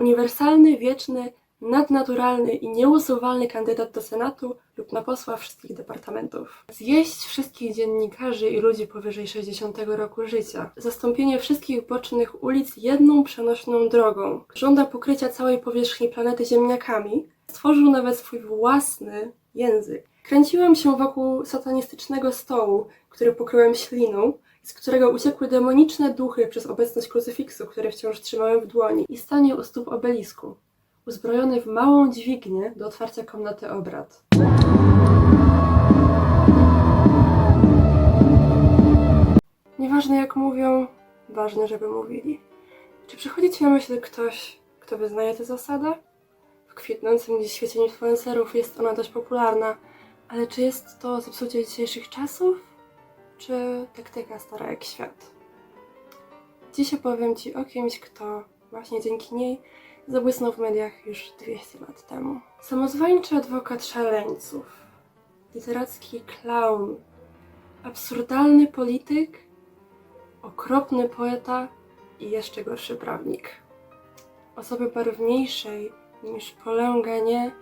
Uniwersalny, wieczny, nadnaturalny i nieusuwalny kandydat do Senatu lub na posła wszystkich departamentów. Zjeść wszystkich dziennikarzy i ludzi powyżej 60 roku życia. Zastąpienie wszystkich bocznych ulic jedną przenośną drogą. Żąda pokrycia całej powierzchni planety ziemniakami. Stworzył nawet swój własny język. Kręciłem się wokół satanistycznego stołu, który pokryłem śliną, z którego uciekły demoniczne duchy przez obecność krucyfiksu, który wciąż trzymałem w dłoni, i stanie u stóp obelisku, uzbrojony w małą dźwignię do otwarcia komnaty obrad. Nieważne jak mówią, ważne, żeby mówili. Czy przychodzi Ci na myśl ktoś, kto wyznaje tę zasadę? W kwitnącym dziś świecie influencerów jest ona dość popularna, ale czy jest to zepsucie dzisiejszych czasów? Czy taktyka stara jak świat? Dziś opowiem Ci o kimś, kto właśnie dzięki niej zabłysnął w mediach już 200 lat temu. Samozwańczy adwokat szaleńców, literacki clown, absurdalny polityk, okropny poeta i jeszcze gorszy prawnik. Osoby barwniejszej niż polęganie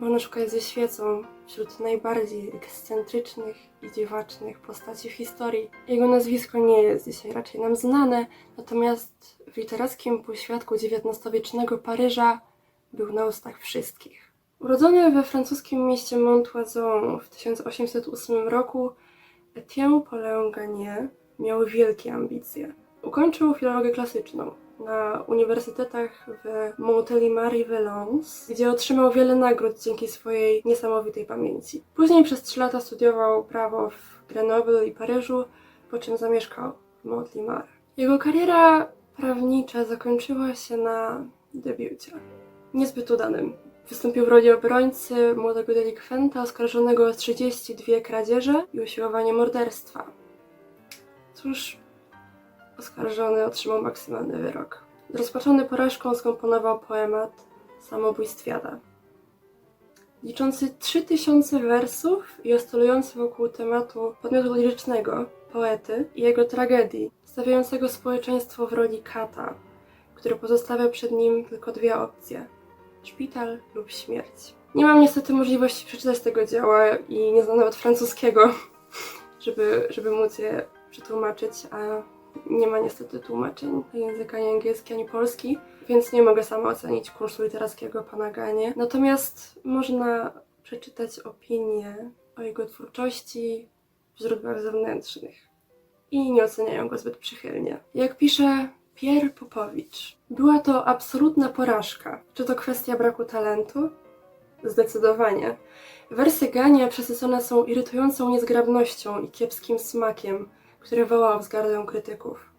można szukać ze świecą wśród najbardziej ekscentrycznych i dziwacznych postaci w historii. Jego nazwisko nie jest dzisiaj raczej nam znane, natomiast w literackim półświadku XIX-wiecznego Paryża był na ustach wszystkich. Urodzony we francuskim mieście Montoison w 1808 roku, Etienne Paulin Garnier miał wielkie ambicje. Ukończył filologię klasyczną na uniwersytetach w Montélimar i Valence, gdzie otrzymał wiele nagród dzięki swojej niesamowitej pamięci. Później przez trzy lata studiował prawo w Grenoble i Paryżu, po czym zamieszkał w Montélimar. Jego kariera prawnicza zakończyła się na debiucie. Niezbyt udanym. Wystąpił w roli obrońcy młodego delikwenta oskarżonego o 32 kradzieże i usiłowanie morderstwa. Cóż, oskarżony otrzymał maksymalny wyrok. Rozpaczony porażką skomponował poemat Samobójstwiada. Liczący 3000 wersów i oscylujący wokół tematu podmiotu lirycznego, poety i jego tragedii, stawiającego społeczeństwo w roli kata, który pozostawia przed nim tylko dwie opcje: szpital lub śmierć. Nie mam niestety możliwości przeczytać tego dzieła i nie znam nawet francuskiego, żeby, żeby móc je przetłumaczyć, a nie ma niestety tłumaczeń na język ani angielski, ani polski, więc nie mogę sama ocenić kursu literackiego pana Ganie. Natomiast można przeczytać opinie o jego twórczości w źródłach zewnętrznych i nie oceniają go zbyt przychylnie. Jak pisze Pierre Popowicz, była to absolutna porażka. Czy to kwestia braku talentu? Zdecydowanie. Wersy Gania przesycone są irytującą niezgrabnością i kiepskim smakiem, który wołał wzgardę krytyków.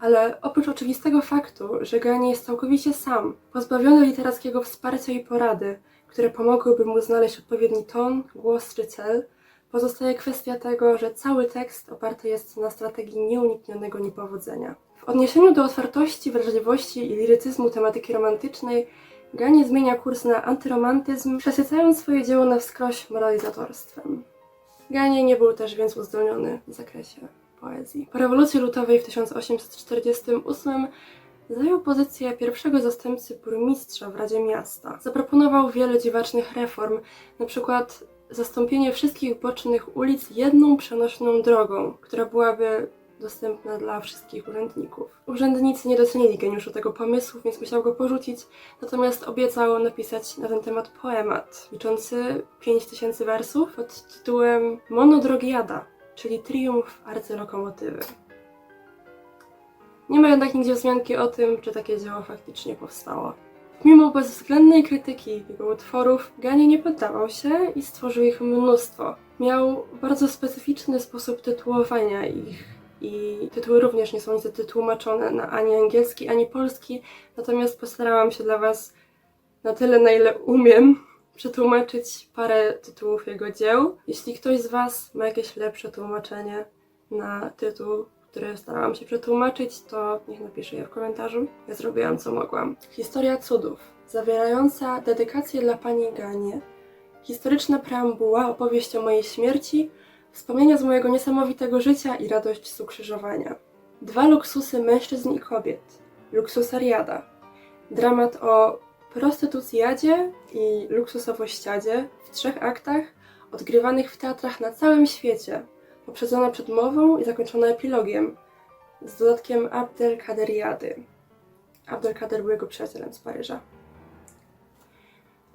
Ale oprócz oczywistego faktu, że Ganie jest całkowicie sam, pozbawiony literackiego wsparcia i porady, które pomogłyby mu znaleźć odpowiedni ton, głos czy cel, pozostaje kwestia tego, że cały tekst oparty jest na strategii nieuniknionego niepowodzenia. W odniesieniu do otwartości, wrażliwości i lirycyzmu tematyki romantycznej, Ganie zmienia kurs na antyromantyzm, przesycając swoje dzieło na wskroś moralizatorstwem. Ganie nie był też więc uzdolniony w zakresie poezji. Po rewolucji lutowej w 1848 zajął pozycję pierwszego zastępcy burmistrza w Radzie Miasta. Zaproponował wiele dziwacznych reform, przykład zastąpienie wszystkich bocznych ulic jedną przenośną drogą, która byłaby dostępna dla wszystkich urzędników. Urzędnicy nie docenili geniuszu tego pomysłu, więc musiał go porzucić, natomiast obiecał napisać na ten temat poemat, liczący 5000 wersów pod tytułem Monodrogiada, czyli Triumf arcylokomotywy. Nie ma jednak nigdzie wzmianki o tym, czy takie dzieło faktycznie powstało. Mimo bezwzględnej krytyki jego utworów, Ganie nie poddawał się i stworzył ich mnóstwo. Miał bardzo specyficzny sposób tytułowania ich i tytuły również nie są niestety tłumaczone na ani angielski, ani polski, natomiast postarałam się dla Was na tyle, na ile umiem, przetłumaczyć parę tytułów jego dzieł. Jeśli ktoś z Was ma jakieś lepsze tłumaczenie na tytuł, który starałam się przetłumaczyć, to niech napisze je w komentarzu. Ja zrobiłam co mogłam. Historia cudów, zawierająca dedykację dla pani Ganie, historyczna preambuła, opowieść o mojej śmierci, wspomnienia z mojego niesamowitego życia i radość z ukrzyżowania. Dwa luksusy mężczyzn i kobiet, luksusariada, Dramat o prostytucjadzie i luksusowościadzie w trzech aktach, odgrywanych w teatrach na całym świecie, poprzedzona przedmową i zakończona epilogiem, z dodatkiem Abdelkaderiady. Abdelkader był jego przyjacielem z Paryża.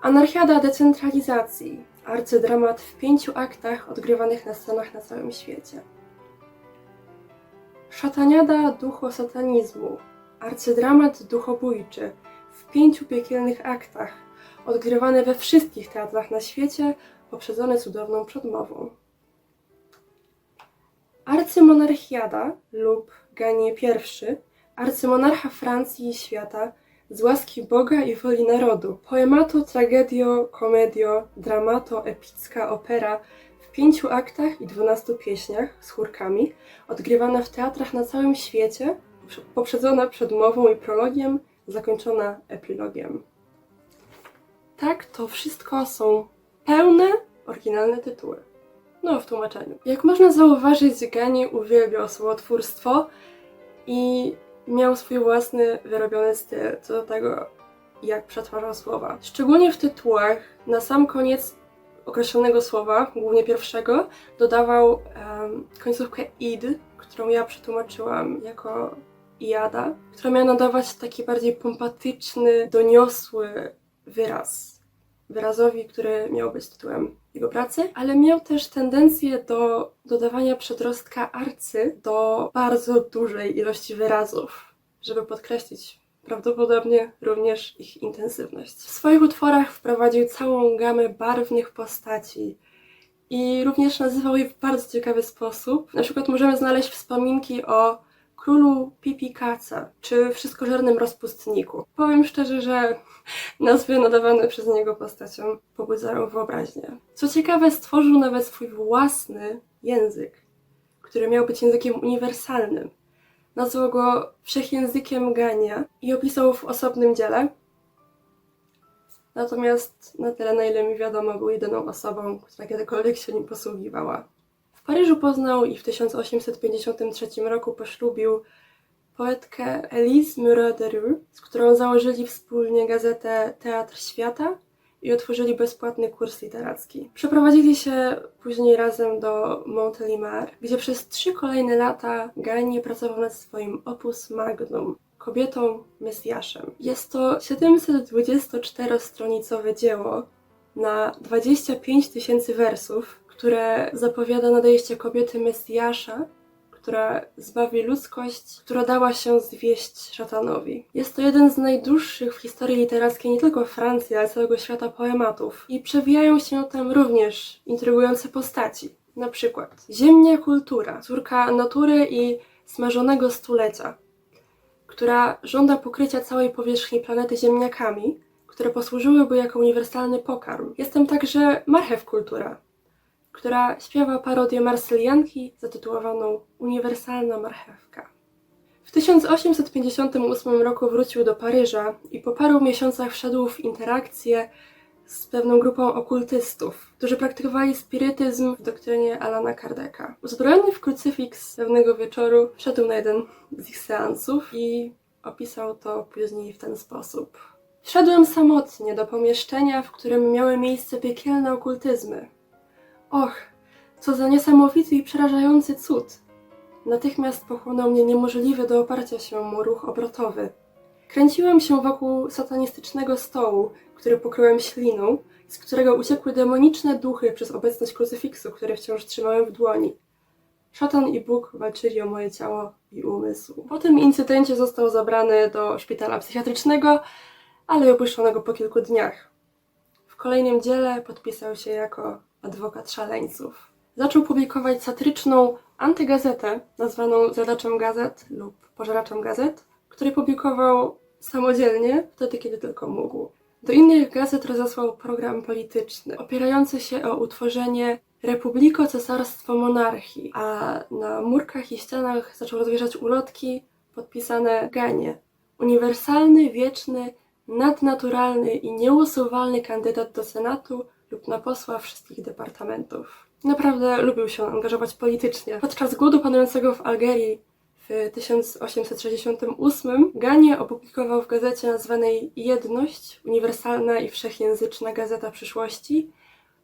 Anarchiada decentralizacji, arcydramat w pięciu aktach odgrywanych na scenach na całym świecie. Szataniada ducho satanizmu, arcydramat duchobójczy w pięciu piekielnych aktach, odgrywany we wszystkich teatrach na świecie, poprzedzony cudowną przedmową. Arcymonarchiada lub Ganie I, arcymonarcha Francji i świata, z łaski Boga i woli narodu. Poemato, tragedio, komedio, dramato, epicka opera w pięciu aktach i dwunastu pieśniach z chórkami, odgrywana w teatrach na całym świecie, poprzedzona przedmową i prologiem, zakończona epilogiem. Tak, to wszystko są pełne, oryginalne tytuły. No, w tłumaczeniu. Jak można zauważyć, Gani uwielbiał słowotwórstwo i miał swój własny, wyrobiony styl co do tego, jak przetwarzał słowa. Szczególnie w tytułach, na sam koniec określonego słowa, głównie pierwszego, dodawał em, końcówkę id, którą ja przetłumaczyłam jako iada, która miała nadawać taki bardziej pompatyczny, doniosły wyraz wyrazowi, który miał być tytułem jego pracy, ale miał też tendencję do dodawania przedrostka arcy do bardzo dużej ilości wyrazów, żeby podkreślić prawdopodobnie również ich intensywność. W swoich utworach wprowadził całą gamę barwnych postaci i również nazywał je w bardzo ciekawy sposób. Na przykład możemy znaleźć wspominki o królu Pipikaca czy wszystkożernym rozpustniku. Powiem szczerze, że nazwy nadawane przez niego postaciom pobudzają wyobraźnię. Co ciekawe, stworzył nawet swój własny język, który miał być językiem uniwersalnym. Nazwał go Wszechjęzykiem Gania i opisał w osobnym dziele. Natomiast na tyle, na ile mi wiadomo, był jedyną osobą, która kiedykolwiek się nim posługiwała. Paryżu poznał i w 1853 roku poślubił poetkę Elise Murat de Rue, z którą założyli wspólnie gazetę Teatr Świata i otworzyli bezpłatny kurs literacki. Przeprowadzili się później razem do Montélimar, gdzie przez trzy kolejne lata Ganie pracował nad swoim opus magnum, kobietą Mesjaszem. Jest to 724-stronicowe dzieło na 25 tysięcy wersów, które zapowiada nadejście kobiety Mesjasza, która zbawi ludzkość, która dała się zwieść szatanowi. Jest to jeden z najdłuższych w historii literackiej nie tylko Francji, ale całego świata poematów. I przewijają się tam również intrygujące postaci. Na przykład Ziemnia Kultura, córka natury i smażonego stulecia, która żąda pokrycia całej powierzchni planety ziemniakami, które posłużyłyby jako uniwersalny pokarm. Jestem także Marchew Kultura, która śpiewa parodię Marsylianki zatytułowaną Uniwersalna marchewka. W 1858 roku wrócił do Paryża i po paru miesiącach wszedł w interakcję z pewną grupą okultystów, którzy praktykowali spirytyzm w doktrynie Alana Kardeka. Uzbrojony w krucyfiks pewnego wieczoru wszedł na jeden z ich seansów i opisał to później w ten sposób. Wszedłem samotnie do pomieszczenia, w którym miały miejsce piekielne okultyzmy. Och, co za niesamowity i przerażający cud! Natychmiast pochłonął mnie niemożliwy do oparcia się mu ruch obrotowy. Kręciłem się wokół satanistycznego stołu, który pokryłem śliną, z którego uciekły demoniczne duchy przez obecność krucyfiksu, który wciąż trzymałem w dłoni. Szatan i Bóg walczyli o moje ciało i umysł. Po tym incydencie został zabrany do szpitala psychiatrycznego, ale opuszczonego po kilku dniach. Kolejnym dziele podpisał się jako adwokat szaleńców. Zaczął publikować satyryczną antygazetę, nazwaną Zjadaczem Gazet lub Pożeraczem Gazet, który publikował samodzielnie, wtedy kiedy tylko mógł. Do innych gazet rozesłał program polityczny, opierający się o utworzenie Republiko Cesarstwo Monarchii, a na murkach i ścianach zaczął rozwieszać ulotki podpisane Ganie. Uniwersalny, wieczny, nadnaturalny i nieusuwalny kandydat do Senatu lub na posła wszystkich departamentów. Naprawdę lubił się angażować politycznie. Podczas głodu panującego w Algierii W 1868 Ganie opublikował w gazecie nazwanej Jedność, uniwersalna i wszechjęzyczna gazeta przyszłości,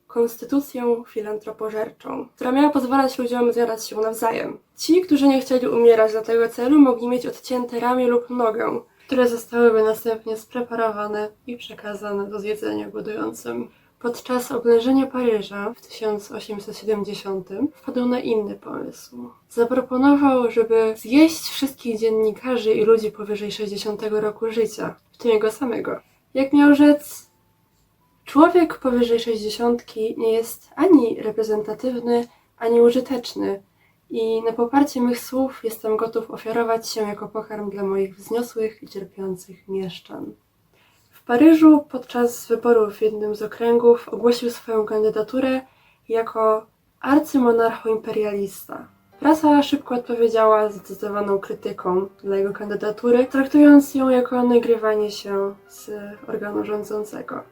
konstytucję filantropożerczą, która miała pozwalać ludziom zjadać się nawzajem. Ci, którzy nie chcieli umierać dla tego celu, mogli mieć odcięte ramię lub nogę, które zostałyby następnie spreparowane i przekazane do zjedzenia głodującym. Podczas oblężenia Paryża w 1870 wpadł na inny pomysł. Zaproponował, żeby zjeść wszystkich dziennikarzy i ludzi powyżej 60 roku życia, w tym jego samego. Jak miał rzec, człowiek powyżej 60 nie jest ani reprezentatywny, ani użyteczny i na poparcie mych słów jestem gotów ofiarować się jako pokarm dla moich wzniosłych i cierpiących mieszczan. W Paryżu podczas wyborów w jednym z okręgów ogłosił swoją kandydaturę jako arcymonarcho-imperialista. Prasa szybko odpowiedziała zdecydowaną krytyką dla jego kandydatury, traktując ją jako nagrywanie się z organu rządzącego.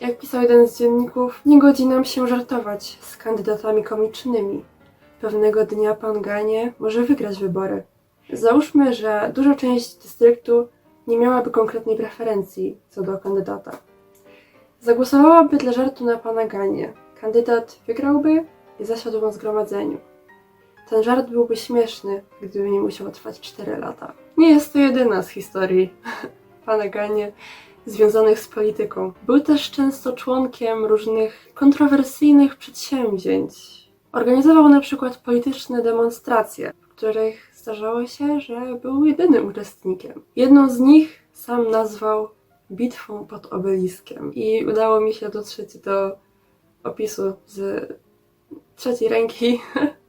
Jak pisał jeden z dzienników, nie godzi nam się żartować z kandydatami komicznymi. Pewnego dnia pan Ganie może wygrać wybory. Załóżmy, że duża część dystryktu nie miałaby konkretnej preferencji co do kandydata. Zagłosowałaby dla żartu na pana Ganie. Kandydat wygrałby i zasiadł na zgromadzeniu. Ten żart byłby śmieszny, gdyby nie musiał trwać 4 lata. Nie jest to jedyna z historii pana Ganie związanych z polityką. Był też często członkiem różnych kontrowersyjnych przedsięwzięć. Organizował na przykład polityczne demonstracje, w których zdarzało się, że był jedynym uczestnikiem. Jedną z nich sam nazwał bitwą pod obeliskiem i udało mi się dotrzeć do opisu z trzeciej ręki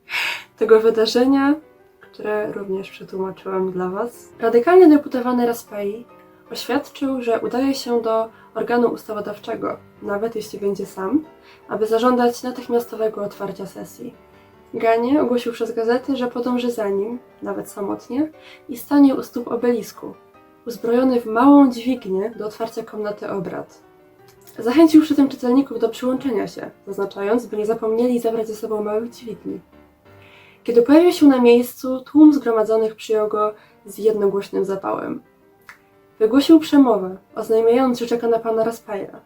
tego wydarzenia, które również przetłumaczyłam dla Was. Radykalnie deputowany Raspai oświadczył, że udaje się do organu ustawodawczego, nawet jeśli będzie sam, aby zażądać natychmiastowego otwarcia sesji. Ganie ogłosił przez gazety, że podąży za nim, nawet samotnie, i stanie u stóp obelisku, uzbrojony w małą dźwignię do otwarcia komnaty obrad. Zachęcił przy tym czytelników do przyłączenia się, zaznaczając, by nie zapomnieli zabrać ze sobą małych dźwigni. Kiedy pojawił się na miejscu, tłum zgromadzonych przyjął go z jednogłośnym zapałem. Wygłosił przemowę, oznajmiając, że czeka na pana Raspaja.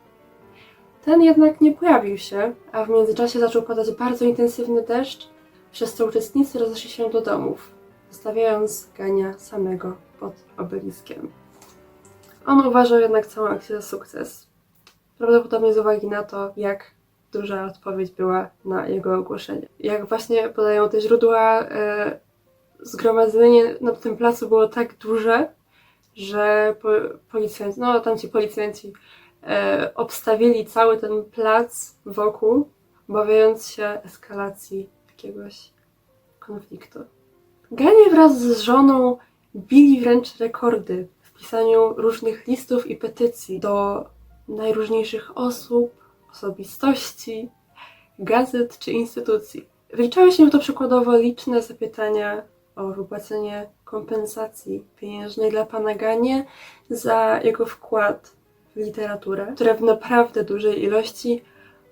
Ten jednak nie pojawił się, a w międzyczasie zaczął padać bardzo intensywny deszcz, przez co uczestnicy rozeszli się do domów, zostawiając Gania samego pod obeliskiem. On uważał jednak całą akcję za sukces. Prawdopodobnie z uwagi na to, jak duża odpowiedź była na jego ogłoszenie. Jak właśnie podają te źródła, e, zgromadzenie na tym placu było tak duże, że po, policjanci, no tamci policjanci e, obstawili cały ten plac wokół, obawiając się eskalacji jakiegoś konfliktu. Ganie wraz z żoną bili wręcz rekordy w pisaniu różnych listów i petycji do najróżniejszych osób, osobistości, gazet czy instytucji. Wliczały się w to przykładowo liczne zapytania o wypłacenie kompensacji pieniężnej dla pana Ganie za jego wkład w literaturę, które w naprawdę dużej ilości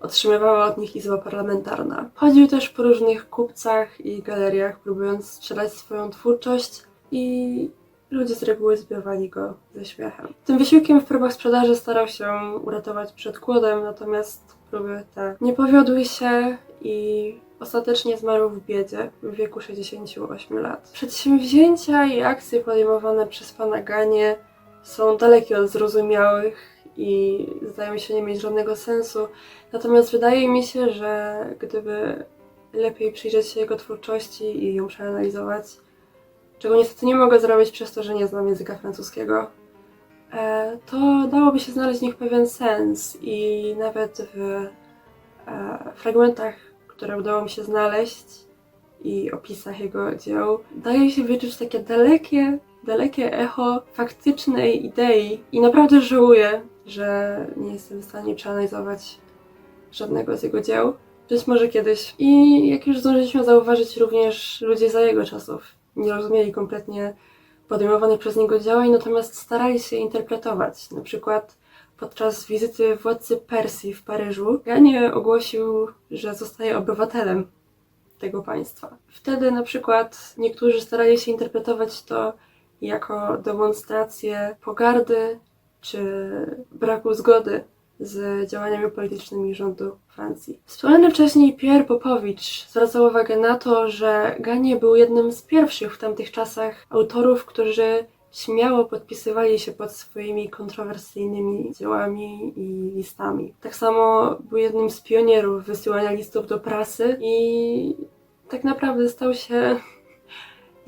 otrzymywała od nich Izba Parlamentarna. Chodził też po różnych kupcach i galeriach, próbując sprzedać swoją twórczość i ludzie z reguły zbywali go ze śmiechem. Tym wysiłkiem w próbach sprzedaży starał się uratować przed głodem, natomiast próby te nie powiodły się i ostatecznie zmarł w biedzie w wieku 68 lat. Przedsięwzięcia i akcje podejmowane przez pana Ganie są dalekie od zrozumiałych i zdają się nie mieć żadnego sensu. Natomiast wydaje mi się, że gdyby lepiej przyjrzeć się jego twórczości i ją przeanalizować, czego niestety nie mogę zrobić przez to, że nie znam języka francuskiego, e, to dałoby się znaleźć w nich pewien sens i nawet w e, fragmentach, które udało mi się znaleźć i opisach jego dzieł, daje się wyczuć takie dalekie, dalekie echo faktycznej idei i naprawdę żałuję, że nie jestem w stanie przeanalizować żadnego z jego dzieł. Być może kiedyś. I jak już zdążyliśmy zauważyć, również ludzie za jego czasów nie rozumieli kompletnie podejmowanych przez niego działań, natomiast starali się interpretować. Na przykład podczas wizyty władcy Persji w Paryżu, Ganie ogłosił, że zostaje obywatelem tego państwa. Wtedy na przykład niektórzy starali się interpretować to jako demonstrację pogardy czy braku zgody z działaniami politycznymi rządu Francji. Wspomniany wcześniej Pierre Popowicz zwracał uwagę na to, że Ganie był jednym z pierwszych w tamtych czasach autorów, którzy śmiało podpisywali się pod swoimi kontrowersyjnymi dziełami i listami. Tak samo był jednym z pionierów wysyłania listów do prasy i tak naprawdę stał się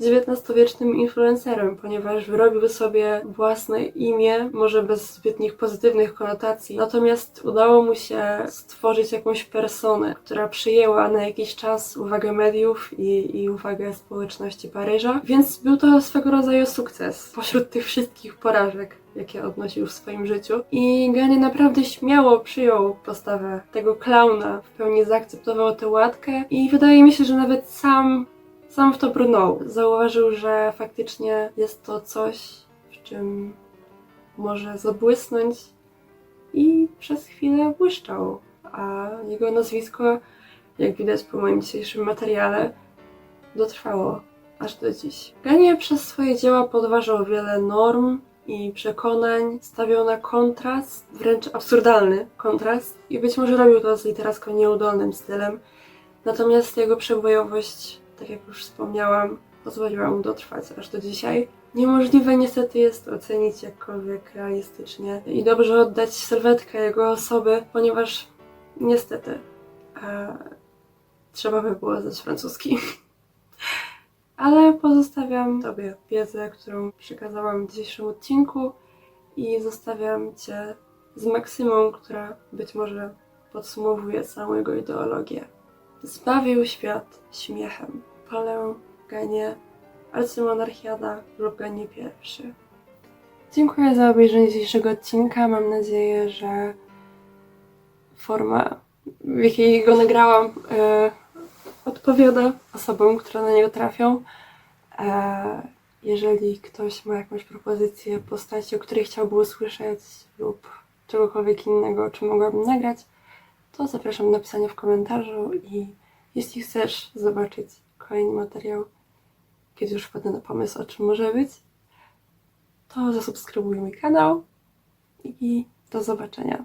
XIX-wiecznym influencerem, ponieważ wyrobił sobie własne imię, może bez zbytnich pozytywnych konotacji. Natomiast udało mu się stworzyć jakąś personę, która przyjęła na jakiś czas uwagę mediów i, i uwagę społeczności Paryża, więc był to swego rodzaju sukces pośród tych wszystkich porażek jakie odnosił w swoim życiu. I Ganie naprawdę śmiało przyjął postawę tego klauna, w pełni zaakceptował tę łatkę i wydaje mi się, że nawet sam sam w to brnął. Zauważył, że faktycznie jest to coś, w czym może zabłysnąć i przez chwilę błyszczał. A jego nazwisko, jak widać po moim dzisiejszym materiale, dotrwało aż do dziś. Ganie przez swoje dzieła podważał wiele norm i przekonań, stawiał na kontrast, wręcz absurdalny kontrast i być może robił to z literacko nieudolnym stylem. Natomiast jego przebojowość tak jak już wspomniałam, pozwoliła mu dotrwać aż do dzisiaj. Niemożliwe niestety jest ocenić jakkolwiek realistycznie i dobrze oddać sylwetkę jego osoby, ponieważ niestety trzeba by było znać francuski. Ale pozostawiam Tobie wiedzę, którą przekazałam w dzisiejszym odcinku i zostawiam Cię z maksymą, która być może podsumowuje całą jego ideologię. Zbawił świat śmiechem. Palę Ganie, arcymonarchiada lub Ganie pierwszy. Dziękuję za obejrzenie dzisiejszego odcinka. Mam nadzieję, że forma, w jakiej go nagrałam, e, odpowiada osobom, które na niego trafią. E, jeżeli ktoś ma jakąś propozycję postaci, o której chciałby usłyszeć lub czegokolwiek innego, o czym mogłabym nagrać, to zapraszam do napisania w komentarzu i jeśli chcesz zobaczyć kolejny materiał, kiedy już wpadnę na pomysł, o czym może być, to zasubskrybuj mój kanał i do zobaczenia.